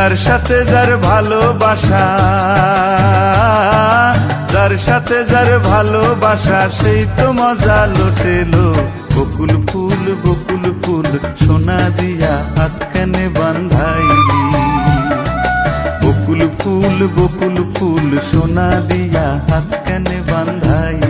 যার সাথে যার ভালোবাসা, যার সাথে যার ভালোবাসা, সেই তো মজা লোটেলো। বকুল ফুল বকুল ফুল, সোনা দিয়া হাত কানে বান্ধাইলি। বকুল ফুল বকুল ফুল, সোনা দিয়া হাত কানে বান্ধাইলি।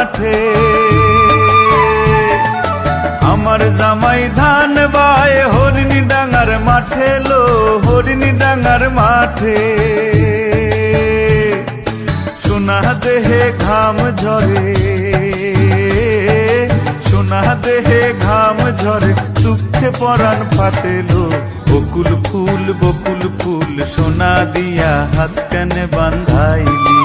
মাঠে। আমার জামাই ধান বাই হরিণী ডাঙার মাঠে লো, হরিণী ডাঙার মাঠে। সোনা দেহে ঘাম ঝরে, সোনা দেহে ঘাম ঝরে, দুঃখে পরাণ ফাটেলো বকুল ফুল বকুল ফুল, সোনা দিয়া হাত কানে বান্ধাইলি।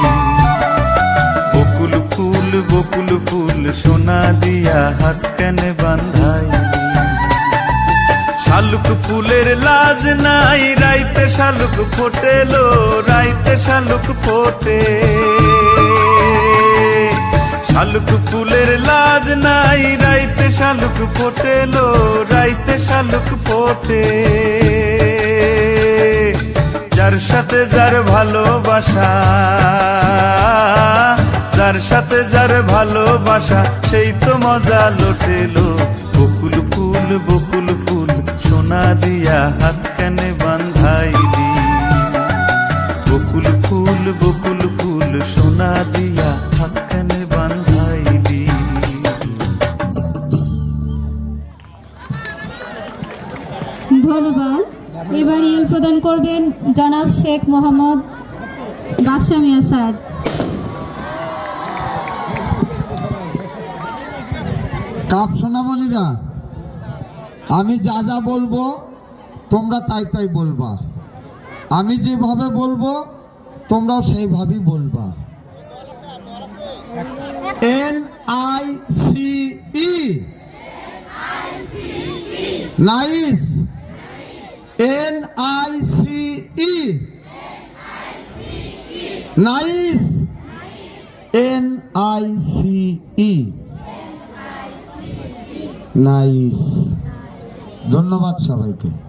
বকুল ফুল সোনা দিয়া হাত কানে বান্ধাইলি শালুক ফুলের লাজ নাই, রাইতে শালুক ফোটেলো, রাইতে শালুক ফোটে। শালুক ফুলের লাজ নাই, রাইতে শালুক ফোটেলো, রাইতে শালুক ফোটে। যার সাথে যার ভালোবাসা যার সাথে যার ভালোবাসা, সেই তো মজা লোটেলো। বকুল ফুল বকুল ফুল, সোনা দিয়া হাত কানে বান্ধাইলি বকুল ফুল বকুল ফুল, সোনা দিয়া হাত কানে বান্ধাইলি ধন্যবাদ। এবার ইল প্রদান করবেন জনাব শেখ মোহাম্মদ বাদশাহ মিয়া স্যার। কাপ সোনামণিরা আমি যা যা বলব, তোমরা তাই তাই বলবা। আমি যেভাবে বলব, তোমরাও সেইভাবেই বলবা। N I C E nice. N I C E nice. N I C E nice ধন্যবাদ সবাইকে।